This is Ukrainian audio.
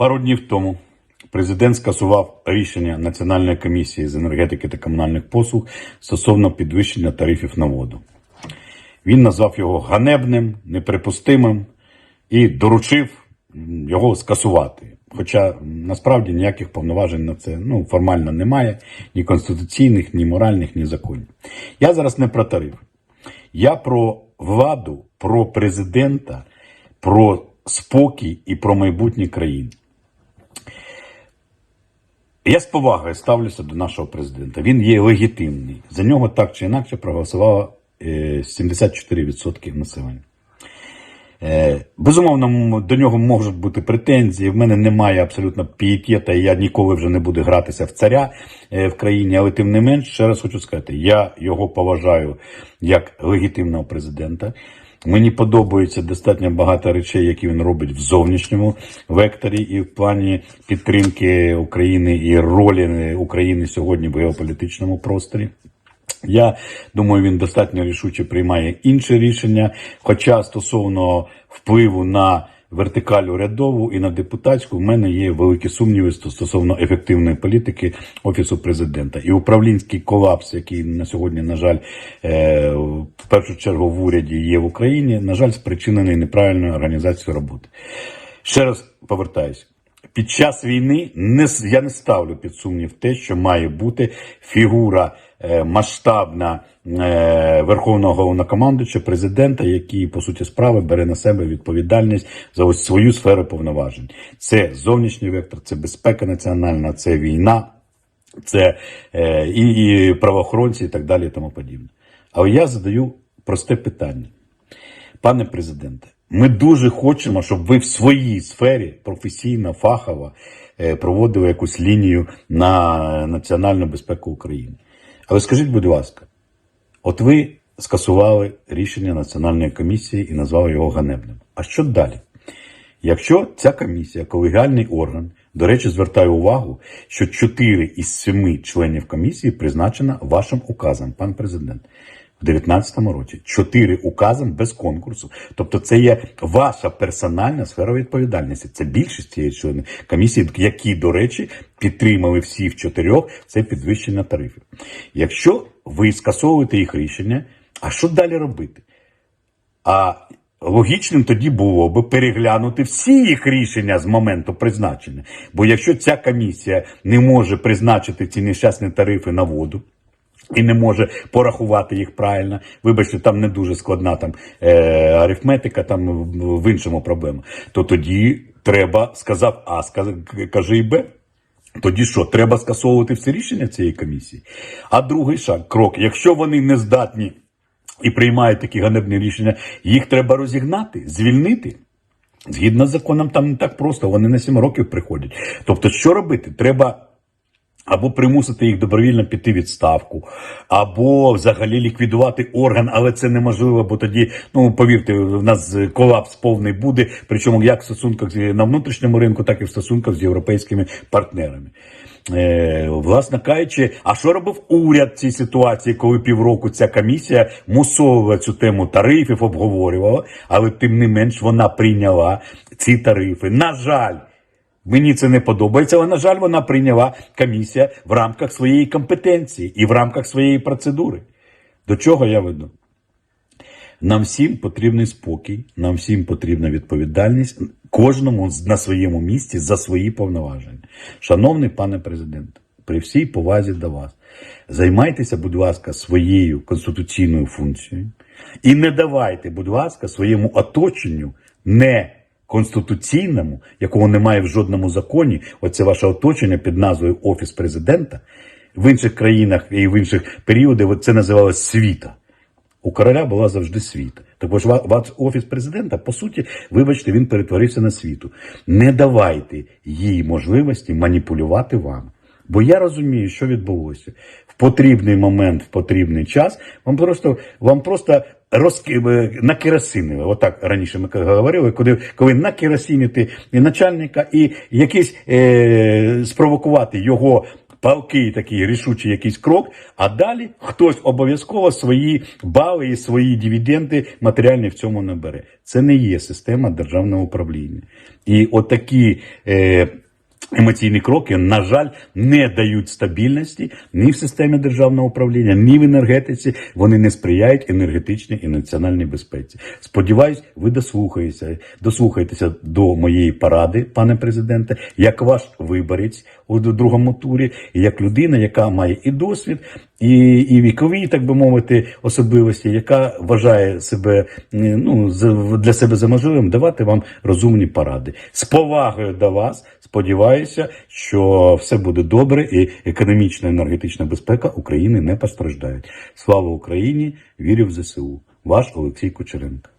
Пару днів тому президент скасував рішення Національної комісії з енергетики та комунальних послуг стосовно підвищення тарифів на воду. Він назвав його ганебним, неприпустимим і доручив його скасувати. Хоча насправді ніяких повноважень на це ну, формально немає, ні конституційних, ні моральних, ні законів. Я зараз не про тариф. Я про владу, про президента, про спокій і про майбутнє країни. Я з повагою ставлюся до нашого президента. Він є легітимний. За нього так чи інакше проголосувало е, 74% населення. Е, Безумовно, до нього можуть бути претензії. В мене немає абсолютно пієтета, і я ніколи вже не буду гратися в царя е, в країні, але тим не менш, ще раз хочу сказати, я його поважаю як легітимного президента. Мені подобається достатньо багато речей, які він робить в зовнішньому векторі і в плані підтримки України і ролі України сьогодні в геополітичному просторі. Я думаю, він достатньо рішуче приймає інші рішення. Хоча стосовно впливу на вертикаль урядову і на депутатську, в мене є великі сумніви стосовно ефективної політики офісу президента. І управлінський колапс, який на сьогодні, на жаль, е, в першу чергу в уряді є в Україні, на жаль, спричинений неправильною організацією роботи. Ще раз повертаюся. Під час війни не, я не ставлю під сумнів те, що має бути фігура е, масштабна е, верховного головнокомандуюча, президента, який, по суті справи, бере на себе відповідальність за ось свою сферу повноважень. Це зовнішній вектор, це безпека національна, це війна, це е, і, і правоохоронці, і так далі, і тому подібне. Але я задаю просте питання. Пане президенте, ми дуже хочемо, щоб ви в своїй сфері професійно, фахово е, проводили якусь лінію на національну безпеку України. Але скажіть, будь ласка, от ви скасували рішення Національної комісії і назвали його ганебним. А що далі? Якщо ця комісія, колегіальний орган, до речі, звертаю увагу, що 4 із 7 членів комісії призначено вашим указом, пан президент, в 2019 році. 4 указом без конкурсу. Тобто це є ваша персональна сфера відповідальності. Це більшість цієї членів комісії, які, до речі, підтримали всіх чотирьох це підвищення тарифів. Якщо ви скасовуєте їх рішення, а що далі робити? А логічним тоді було би переглянути всі їх рішення з моменту призначення. Бо якщо ця комісія не може призначити ці нещасні тарифи на воду. І не може порахувати їх правильно. Вибачте, там не дуже складна там е, арифметика, там в- іншому проблема. То тоді треба сказав А, кажи і Б. Тоді що, треба скасовувати всі рішення цієї комісії? А другий шаг, крок, якщо вони не здатні і приймають такі ганебні рішення, їх треба розігнати, звільнити. Згідно з законом, там не так просто, вони на 7 років приходять. Тобто, що робити? Треба або примусити їх добровільно піти відставку, або взагалі ліквідувати орган, але це неможливо, бо тоді, ну повірте, в нас колапс повний буде, причому як в стосунках на внутрішньому ринку, так і в стосунках з європейськими партнерами. Е, власне кажучи, а що робив уряд в цій ситуації, коли півроку ця комісія мусовувала цю тему тарифів, обговорювала, але тим не менш вона прийняла ці тарифи. На жаль, Мені це не подобається, але, на жаль, вона прийняла комісія в рамках своєї компетенції і в рамках своєї процедури. До чого я веду? Нам всім потрібний спокій, нам всім потрібна відповідальність, кожному на своєму місці за свої повноваження. Шановний пане президент, при всій повазі до вас, займайтеся, будь ласка, своєю конституційною функцією і не давайте, будь ласка, своєму оточенню не конституційному, якого немає в жодному законі, оце ваше оточення під назвою Офіс президента. В інших країнах і в інших періодах це називалось світа. У короля була завжди світа. Також ва- ваш офіс президента, по суті, вибачте, він перетворився на світу. Не давайте їй можливості маніпулювати вами. Бо я розумію, що відбулося. В потрібний момент, в потрібний час, вам просто, вам просто розки... е, накеросинили. Отак раніше ми говорили, коли, коли накеросинити і начальника, і якийсь е... спровокувати його палкий такий рішучий якийсь крок, а далі хтось обов'язково свої бали і свої дивіденди матеріальні в цьому не бере. Це не є система державного управління. І отакі. Е, Емоційні кроки, на жаль, не дають стабільності ні в системі державного управління, ні в енергетиці. Вони не сприяють енергетичній і національній безпеці. Сподіваюсь, ви дослухаєтеся, дослухаєтеся до моєї поради, пане президенте, як ваш виборець у другому турі, і як людина, яка має і досвід, і, і вікові, так би мовити, особливості, яка вважає себе ну, для себе за можливим давати вам розумні поради. З повагою до вас сподіваюся, що все буде добре і економічна і енергетична безпека України не постраждають. Слава Україні! Вірю в ЗСУ. Ваш Олексій Кучеренко.